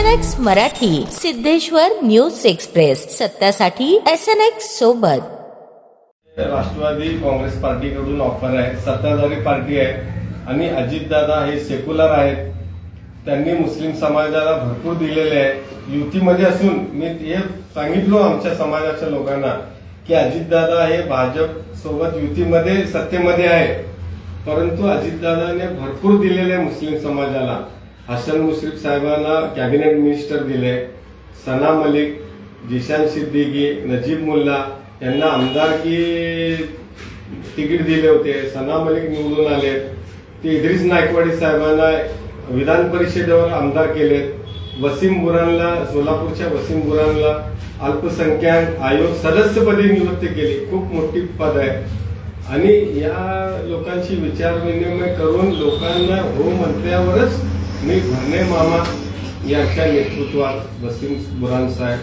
N X Marathi Siddheshwar news express. सत्यासाठी S N X सोबत. Rashtrawadi Congress पार्टीकडून offer आहे. सत्ताधारी party आहे. आणि अजितदादा हे सेक्युलर आहेत. त्यांनी मुस्लिम समाजाला भरपूर दिलेले आहे. युतीमध्ये असून मी हे सांगितलो आमच्या समाजाच्या लोकांना की अजितदादा हे भाजप सोबत युतीमध्ये सत्तेमध्ये आहे. परंतु अजितदादाने भरपूर दिलेले आहे मुस्लिम समाजाला. हसन मुश्रीफ साहेबांना कॅबिनेट मिनिस्टर दिले. सना मलिक जिशान सिद्दीकी नजीब मुल्ला यांना आमदारकी तिकीट दिले होते. सना मलिक निवडून आले. ते इद्रिस नायकवाडी साहेबांना विधान परिषदेवर आमदार केलेत. वसीम बुरानला सोलापूरच्या वसीम बुरानला अल्पसंख्याक आयोग सदस्यपदी नियुक्त केली. खूप मोठी पद आहे. आणि या लोकांशी विचार विनिमय करून लोकांना हो म्हटल्यावरच मी भरणे मामा यांच्या नेतृत्वात वसीम बुरान साहेब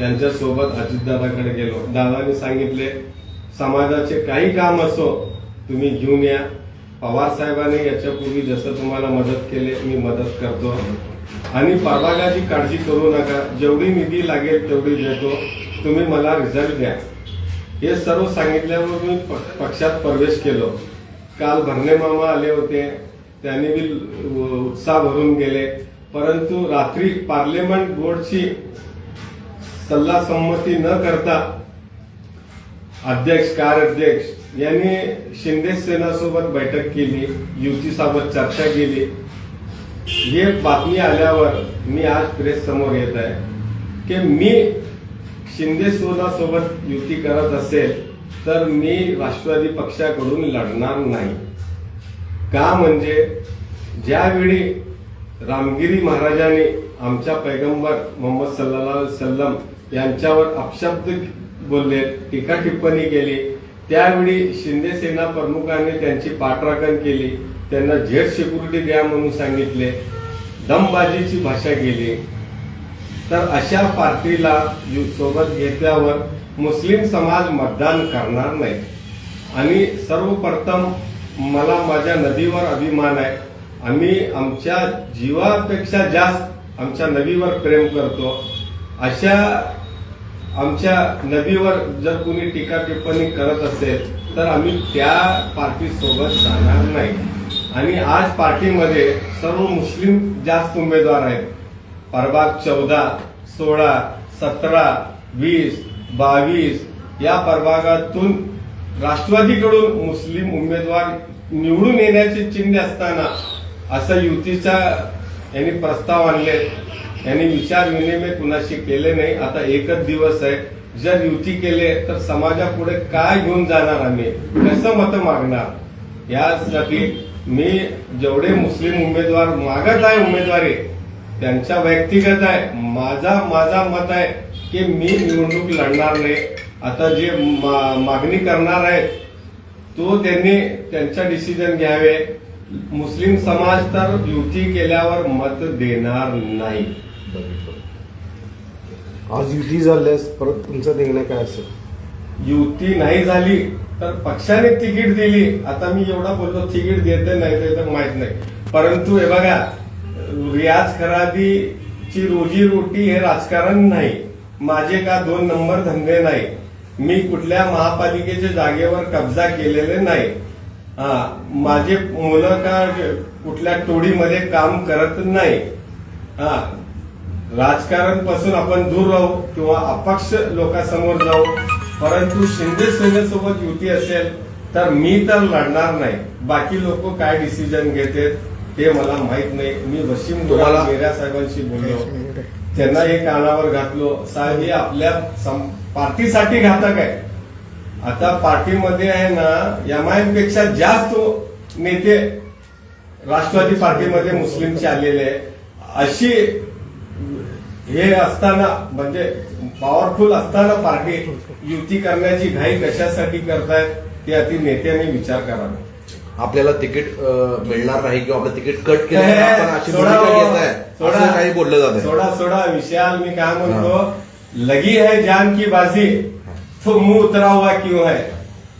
यांच्यासोबत अजितदादाकडे गेलो. दादाने सांगितले समाजाचे काही काम असो तुम्ही घेऊन या. पवार साहेबांनी याच्यापूर्वी जसं तुम्हाला मदत केली मी मदत करतो. आणि परवागाची काळजी करू नका. जेवढी निधी लागेल तेवढी देतो. तुम्ही मला रिझल्ट द्या. हे सर्व सांगितल्यावर मी प- पक्षात प्रवेश केलो. काल भरणे मामा आले होते. त्यांनी बी उत्साह भरून गेले. परंतु रात्री पार्लिमेंट बोर्डची सल्ला संमती न करता अध्यक्ष कार्याध्यक्ष यांनी शिंदे सेनासोबत बैठक केली युतीसोबत चर्चा केली. हे बातमी आल्यावर मी आज प्रेस समोर येत आहे की मी शिंदे सोबत युती करत असेल तर मी राष्ट्रवादी पक्षाकडून लढणार नाही. का म्हणजे ज्यावेळी रामगिरी महाराजांनी आमच्या पैगंबर मोहम्मद सल्ला सल्लम यांच्यावर अपशब्द बोलले टीका टिप्पणी केली त्यावेळी शिंदे सेना प्रमुखांनी त्यांची पाठराखण केली त्यांना झेड सिक्युरिटी द्या म्हणून सांगितले दमबाजीची भाषा केली. तर अशा पार्टीला सोबत घेतल्यावर मुस्लिम समाज मतदान करणार नाही. आणि सर्वप्रथम मला माझ्या नदीवर अभिमान आहे. आम्ही आमच्या जीवापेक्षा जास्त आमच्या नदीवर प्रेम करतो. अशा आमच्या नदीवर जर कुणी टीका टिप्पणी करत असेल तर आम्ही त्या पार्टीसोबत जाणार नाही. आणि आज पार्टीमध्ये सर्व मुस्लिम जास्त उमेदवार आहेत. प्रभाग चौदा सोळा सतरा वीस बावीस या प्रभागातून राष्ट्रवादीकडून मुस्लिम उमेदवार निवडून येण्याचे चिन्ह असताना असं युतीचा यांनी प्रस्ताव आणले. यांनी विचार विनिमय कुणाशी केले नाही. आता एकच दिवस आहे. जर युती केले तर समाजापुढे काय घेऊन जाणार आम्ही? कसं मत मागणार? यासाठी मी जेवढे मुस्लिम उमेदवार मागत आहे उमेदवारी त्यांच्या व्यक्तिगत आहे. माझा माझा मत आहे की मी निवडणूक लढणार नाही. आता जे मागणी करणार आहेत तो त्यांनी त्यांचा डिसिजन घ्यावे. मुस्लिम समाज तर युती केल्यावर मत देणार नाही. आज युती झाल्यास परत तुमचा निर्णय काय असेल? युती नाही झाली तर पक्षाने तिकीट दिली. आता मी एवढा बोलतो तिकीट देते नाही ते तर माहीत नाही. परंतु हे बघा रियाज खरादीची रोजी रोटी हे राजकारण नाही. माझे का दोन नंबर धंदे नाही? मी कुठल्या महापालिकेच्या जागेवर कब्जा केलेले नाही. हा माझे मुलं का कुठल्या टोळीमध्ये काम करत नाही? हा राजकारणपासून आपण दूर राहू किंवा अपक्ष लोकांसमोर जाऊ परंतु शिंदे सेनेसोबत युती असेल तर मी तर लढणार नाही. बाकी लोक काय डिसिजन घेतात ते मला माहीत नाही. मी वशिम मेऱ्या साहेबांशी बोललो. त्यांना हे कानावर घातलो. साहेब हे आपल्या पार्टीसाठी घातक आहे आता पार्टीमध्ये आहे ना एम आयपेक्षा जास्त नेते राष्ट्रवादी पार्टीमध्ये मुस्लिमचे आलेले आहे अशी हे असताना म्हणजे पॉवरफुल असताना पार्टी युती करण्याची घाई कशासाठी करतायत ते अति नेत्यांनी विचार करावा आपल्याला तिकीट मिळणार नाही किंवा आपलं तिकीट कट केलं आपण अशी सोडा भूमिका. घेत आहे सोडा. असं काही बोललं जात सोडा सोडा विशाल मी काय म्हणतो लगी है जान की बाजी तो मुँह उतरा हुआ क्यों है?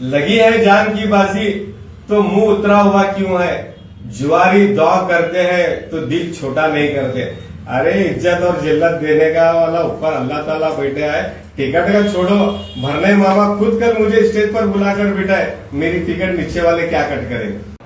लगी है जान की बाजी तो मुँह उतरा हुआ क्यों है? जुआरी दौ करते हैं तो दिल छोटा नहीं करते। अरे इज़्ज़त और जिल्लत देने का वाला ऊपर अल्लाह ताला बैठे है। टिकट का छोड़ो, भरने मामा खुद कल मुझे स्टेज पर बुलाकर बिठाए मेरी टिकट नीचे वाले क्या कट करेंगे?